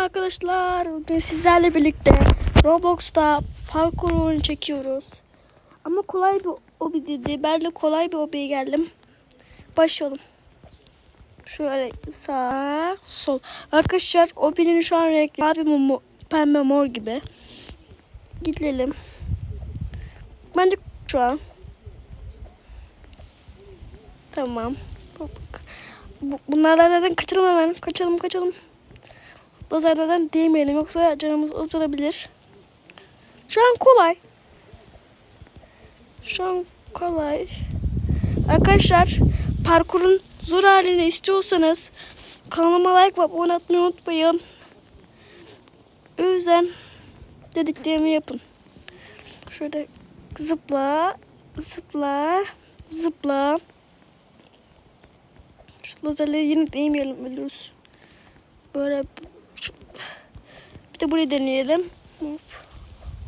arkadaşlar. Bugün sizlerle birlikte Roblox'ta parkur oyunu çekiyoruz. Ama kolay bir obi dedi. Ben de kolay bir obiye geldim. Başlayalım. Şöyle sağ, sol. Arkadaşlar obinin şu an renkli mavi mor, pembe mor gibi. Gidelim. Bence şu an. Tamam. Bu- Bunlarla zaten kaçalım hemen. Kaçalım kaçalım. Lazerlerden değmeyelim yoksa canımız azalabilir. Şu an kolay. Şu an kolay. Arkadaşlar parkurun zor halini istiyorsanız kanalıma like ve abone atmayı unutmayın. O yüzden dediklerimi yapın. Şöyle zıpla, zıpla, zıpla. Şu lazerleri yine değmeyelim ölürüz. Böyle bir de burayı deneyelim.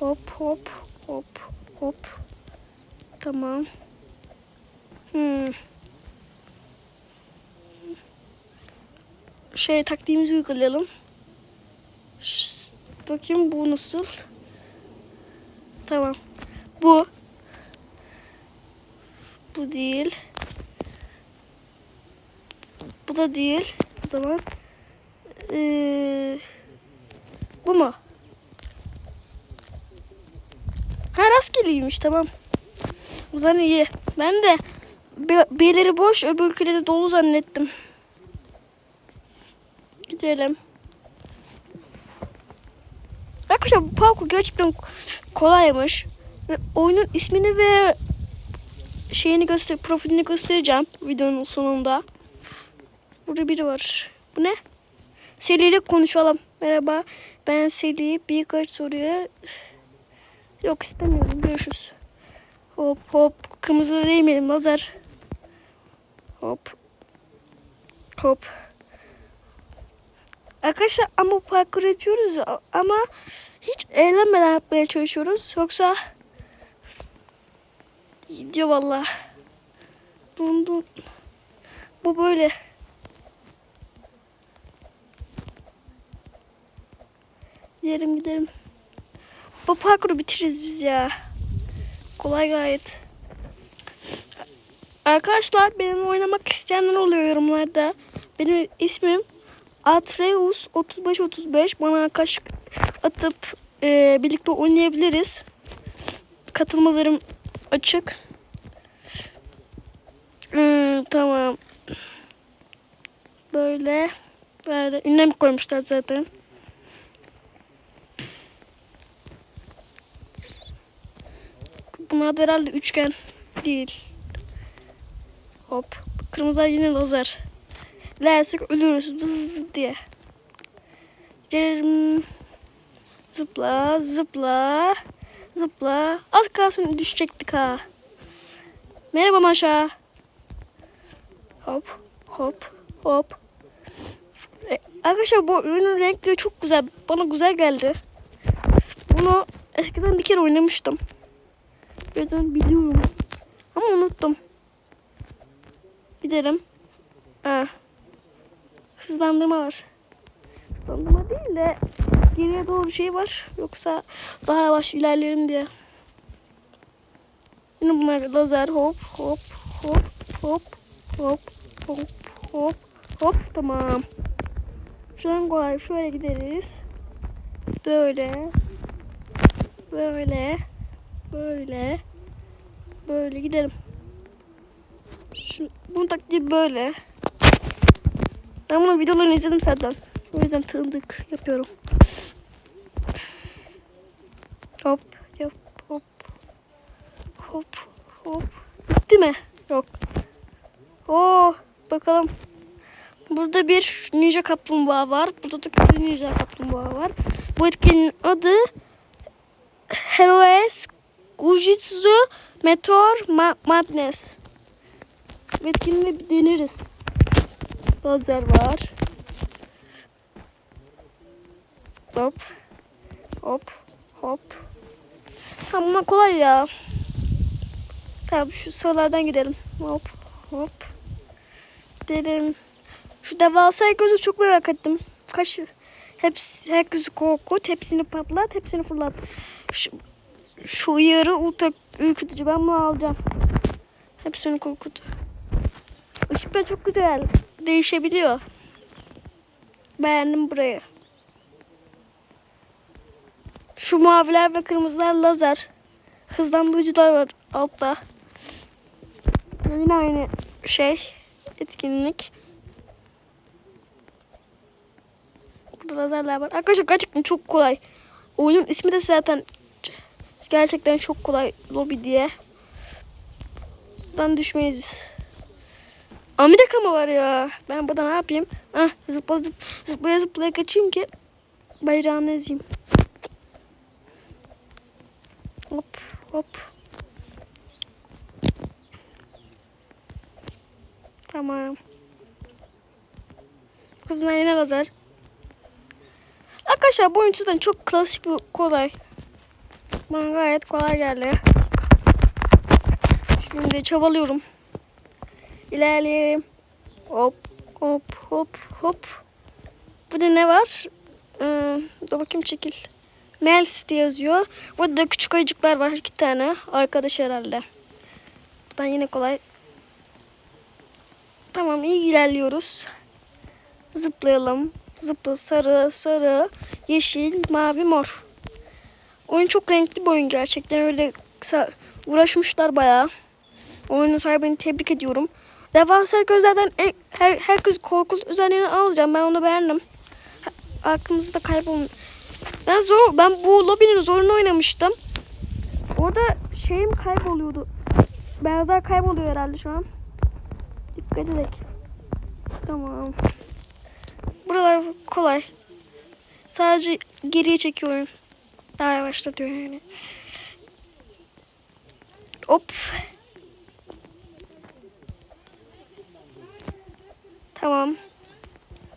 Hop hop hop hop hop. Tamam. Hmm. Şey taktiğimizi uygulayalım. Şşt, bakayım bu nasıl? Tamam. Bu. Bu değil. Bu da değil. O zaman ee, bu mu? Ha rastgeleymiş tamam. O zaman iyi. Ben de birileri boş öbür ülkede de dolu zannettim. Gidelim. Arkadaşlar bu parkur gerçekten kolaymış. Ve oyunun ismini ve şeyini göster profilini göstereceğim videonun sonunda. Burada biri var. Bu ne? Seli ile konuşalım. Merhaba. Ben Seli. Birkaç soruya... Yok istemiyorum. Görüşürüz. Hop hop. Kırmızıda değmeyelim. Lazer. Hop. Hop. Arkadaşlar ama parkur yapıyoruz a- ama hiç eğlenmeden yapmaya çalışıyoruz. Yoksa gidiyor valla. Dun dun. Bu böyle. Gidelim gidelim. Bu parkuru bitiririz biz ya. Kolay gayet. Arkadaşlar benim oynamak isteyenler oluyor yorumlarda. Benim ismim Atreus 3535 bana kaç atıp e, birlikte oynayabiliriz. Katılmalarım açık. Hmm, tamam. Böyle böyle ünlem koymuşlar zaten. Bunlar da herhalde üçgen değil. Hop. Kırmızı yine lazer. Lersek ölürüz vız diye. Gidelim. Zıpla zıpla. Zıpla. Az kalsın düşecektik ha. Merhaba Maşa. Hop hop hop. E, Arkadaşlar bu ürünün renkleri çok güzel. Bana güzel geldi. Bunu eskiden bir kere oynamıştım. Yüzden biliyorum. Ama unuttum. Gidelim. Ha. Hızlandırma var. Hızlandırma değil de geriye doğru şey var. Yoksa daha yavaş ilerlerim diye. Yine bunlar lazer hop hop hop hop hop hop hop hop tamam. Şu an kolay şöyle gideriz. Böyle. Böyle. Böyle. Böyle gidelim. Şu, bunun taktiği böyle. Ben bunun videolarını izledim zaten. O yüzden tanıdık yapıyorum. Hop, hop, hop. Hop, hop. Bitti mi? Yok. Oo, bakalım. Burada bir ninja kaplumbağa var. Burada da bir ninja kaplumbağa var. Bu etkinin adı Heroes Gujitsu Meteor Ma- Madness. Etkinliği bir deneriz. Lazer var. Hop. Hop. Hop. Tamam bunlar kolay ya. Tamam şu sağlardan gidelim. Hop. Hop. Gidelim. Şu devasa gözü çok merak ettim. Kaç Hepsi, herkesi korkut, hepsini patlat, hepsini fırlat. Şu, şu uyarı ultra ürkütücü. Ben bunu alacağım. Hepsini korkut. Işıklar çok güzel. Değişebiliyor. Beğendim burayı. Şu maviler ve kırmızılar lazer. Hızlandırıcılar var altta. Yine aynı şey. Etkinlik. Burada lazerler var. Arkadaşlar gerçekten çok kolay. Oyunun ismi de zaten gerçekten çok kolay lobi diye. Ben düşmeyiz. Amerika mı var ya? Ben burada ne yapayım? Ah, zıpla zıp, zıplaya zıplaya kaçayım ki bayrağını ezeyim. Hop hop. Tamam. Kızına yine lazer. Arkadaşlar bu oyun çok klasik ve kolay. Bana gayet kolay geldi. Şimdi çabalıyorum. İlerleyelim. Hop hop hop hop. Burada ne var? Ee, dur bakayım çekil. Mels diye yazıyor. Burada da küçük ayıcıklar var iki tane. Arkadaş herhalde. Buradan yine kolay. Tamam iyi ilerliyoruz. Zıplayalım. Zıpla sarı sarı yeşil mavi mor. Oyun çok renkli bir oyun gerçekten öyle kısa uğraşmışlar bayağı. Oyunun sahibini tebrik ediyorum. Devasa gözlerden en- her, herkes korkut özelliğini alacağım. Ben onu beğendim. Aklımızda kaybolmuş. Ben zor ben bu lobinin zorunu oynamıştım. Orada şeyim kayboluyordu. Beyazlar kayboluyor herhalde şu an. Dikkat edelim. Tamam. Buralar kolay. Sadece geriye çekiyor oyun. Daha yavaşlatıyor yani. Hop. Tamam.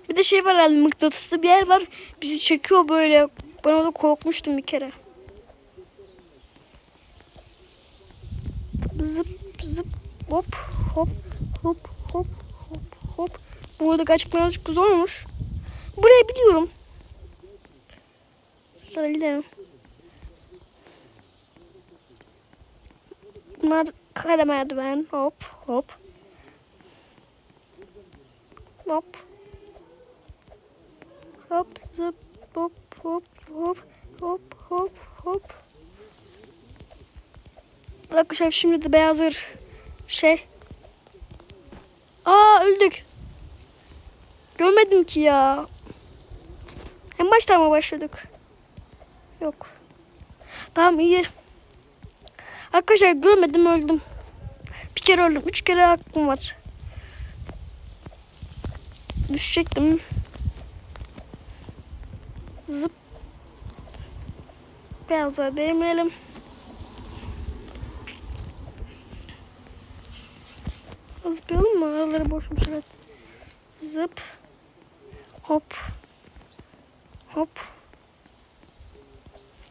Bir de şey var herhalde mıknatıslı bir yer var. Bizi çekiyor böyle. Ben orada korkmuştum bir kere. Zıp zıp hop hop hop hop hop hop. Bu arada gerçekten birazcık zormuş. Burayı biliyorum. Şöyle gidelim. Bunlar kare merdiven. Hop hop. Hop. Hop zıp hop hop hop hop hop hop. Arkadaşlar şimdi de beyaz zırh şey. Aa öldük. Görmedim ki ya. En baştan mı başladık? Yok. Tamam iyi. Arkadaşlar görmedim öldüm. Bir kere öldüm. Üç kere hakkım var. Düşecektim. Zıp. Beyaza değmeyelim. Zıplayalım mı? Araları boşmuş evet. Zıp. Hop. Hop.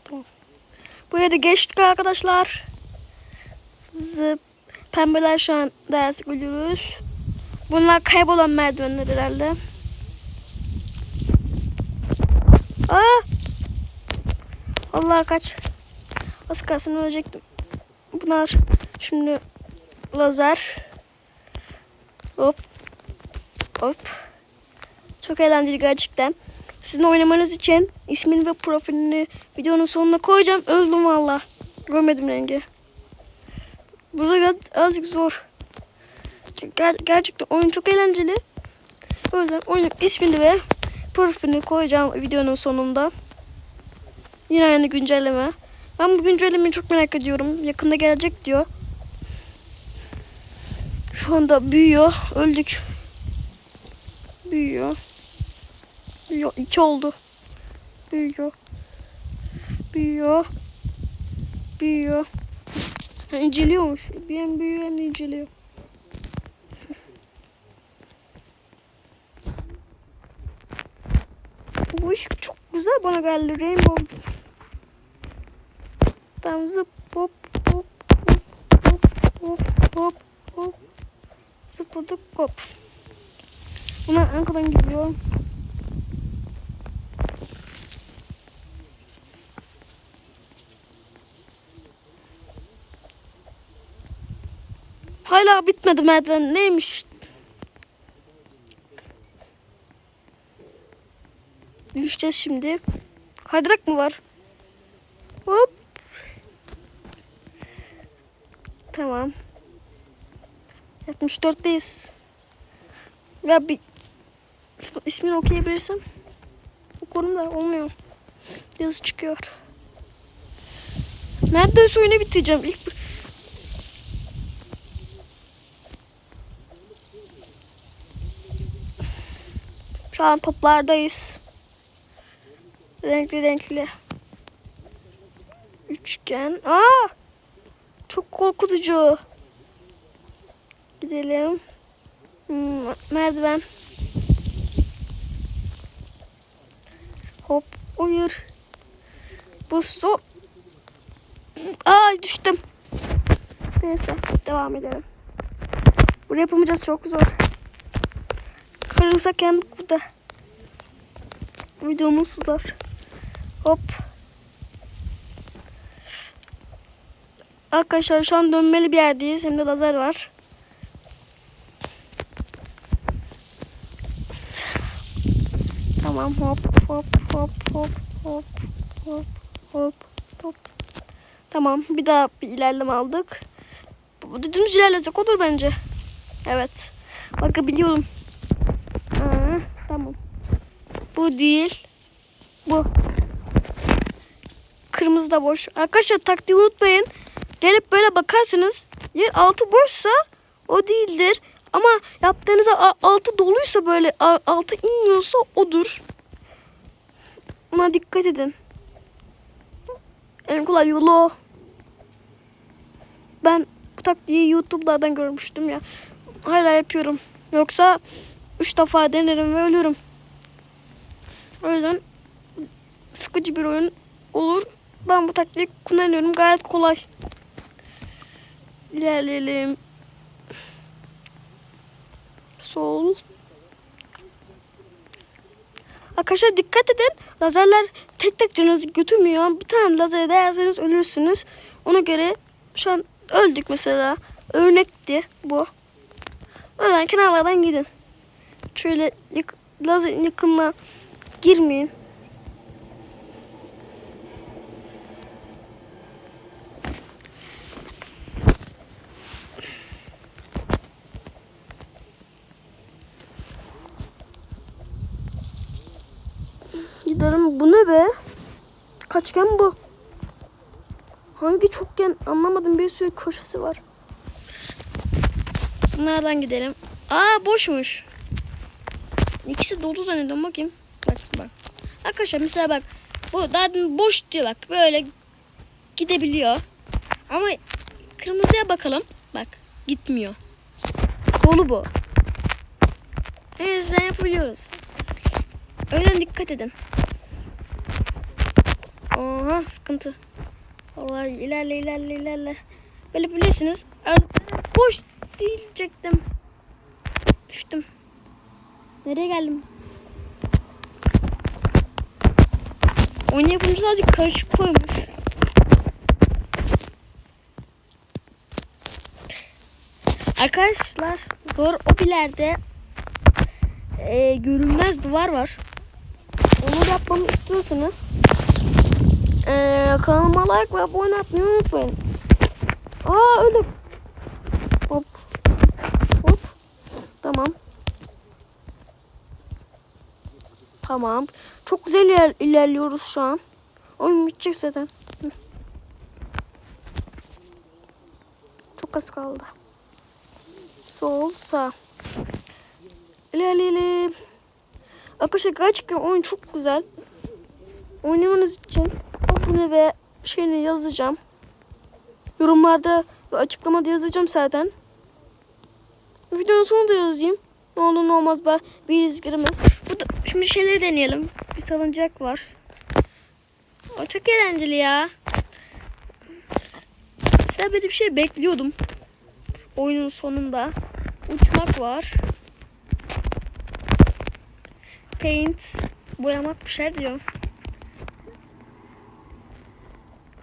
Tamam. Buraya da geçtik arkadaşlar. Zıp. Pembeler şu an ders görüyoruz. Bunlar kaybolan merdivenler herhalde. Aa! Allah kaç. Az kalsın ölecektim. Bunlar şimdi lazer. Hop. Hop. Çok eğlenceli gerçekten. Sizin oynamanız için ismini ve profilini videonun sonuna koyacağım. Öldüm valla. Görmedim rengi. Burada azıcık zor. Ger- gerçekten oyun çok eğlenceli. O yüzden oyunun ismini ve profilini koyacağım videonun sonunda. Yine aynı güncelleme. Ben bu güncellemeyi çok merak ediyorum. Yakında gelecek diyor. Şu anda büyüyor. Öldük. Büyüyor. Büyüyor. İki oldu. Büyüyor. Büyüyor. Büyüyor. İnceliyormuş. Bir hem büyüyor hem de inceliyor. Bu ışık çok güzel bana geldi. Rainbow. Tam zıp hop hop hop hop hop hop. Zıpladık hop. Bunlar arkadan gidiyor. Hala bitmedi merdiven. Neymiş? Düşeceğiz şimdi. Kaydırak mı var? Hop. Tamam. 74'teyiz. Ya bir ismini okuyabilirsem okurum da olmuyor. Yazı çıkıyor. Neredeyse oyunu bitireceğim. İlk Şu an toplardayız. Renkli renkli. Üçgen. Aa! Çok korkutucu. Gidelim. Hmm, merdiven. Hop uyur. Bu so... Aa düştüm. Neyse devam edelim. Buraya yapamayacağız çok zor. Kırılsak yandık burada. Videomuz zor. Hop. Arkadaşlar şu an dönmeli bir yerdeyiz. Hem de lazer var. Tamam hop hop hop hop hop hop hop hop. Tamam bir daha bir ilerleme aldık. Dümdüz ilerlesek olur bence. Evet. Bakabiliyorum. Aa, tamam. Bu değil. Bu. Kırmızı da boş. Arkadaşlar taktiği unutmayın. Gelip böyle bakarsınız. Yer altı boşsa o değildir. Ama yaptığınızda altı doluysa böyle altı inmiyorsa odur. Buna dikkat edin. En kolay yolu. Ben bu taktiği YouTube'lardan görmüştüm ya. Hala yapıyorum. Yoksa üç defa denerim ve ölürüm. O yüzden sıkıcı bir oyun olur. Ben bu taktiği kullanıyorum. Gayet kolay. İlerleyelim. Sol. Arkadaşlar dikkat edin. Lazerler tek tek canınızı götürmüyor. Bir tane lazere değerseniz ölürsünüz. Ona göre şu an öldük mesela. Örnekti bu. Yüzden kenarlardan gidin. Şöyle yık, lazer yakınına girmeyin. Gidelim. Bu ne be? Kaçgen bu? Hangi çokgen anlamadım bir sürü köşesi var. Bunlardan gidelim. Aa boşmuş. İkisi dolu zannediyorum bakayım. Arkadaşlar mesela bak. Bu daha boş diyor bak. Böyle gidebiliyor. Ama kırmızıya bakalım. Bak gitmiyor. Dolu bu. En yüzden yapabiliyoruz. Yüzden dikkat edin. Oha sıkıntı. Allah ilerle ilerle ilerle. Böyle bilirsiniz. Boş diyecektim. Düştüm. Nereye geldim? Oyun yapımcı sadece karışık koymuş. Arkadaşlar zor obilerde e, görünmez duvar var. Onu yapmamı istiyorsanız e, kanalıma like ve abone olmayı unutmayın. Aa öldüm. Hop. Hop. Tamam. Tamam. Çok güzel iler- ilerliyoruz şu an. Oyun bitecek zaten. Çok az kaldı. Sol sağ. İlerleyelim. Arkadaşlar gerçekten oyun çok güzel. Oynamanız için abone ve şeyini yazacağım. Yorumlarda ve açıklamada yazacağım zaten. Videonun sonunda yazayım. Ne olur ne olmaz ben bir giremez. Şimdi şeyleri deneyelim. Bir salıncak var. O çok eğlenceli ya. Mesela böyle bir şey bekliyordum. Oyunun sonunda. Uçmak var. Paint. Boyamak bir şey diyor.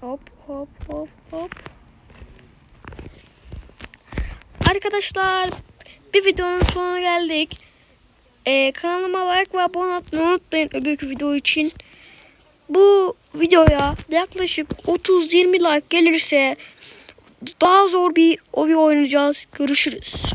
Hop hop hop hop. Arkadaşlar bir videonun sonuna geldik. Ee, kanalıma like ve abone olmayı unutmayın öbürkü video için. Bu videoya yaklaşık 30-20 like gelirse daha zor bir oyun oynayacağız. Görüşürüz.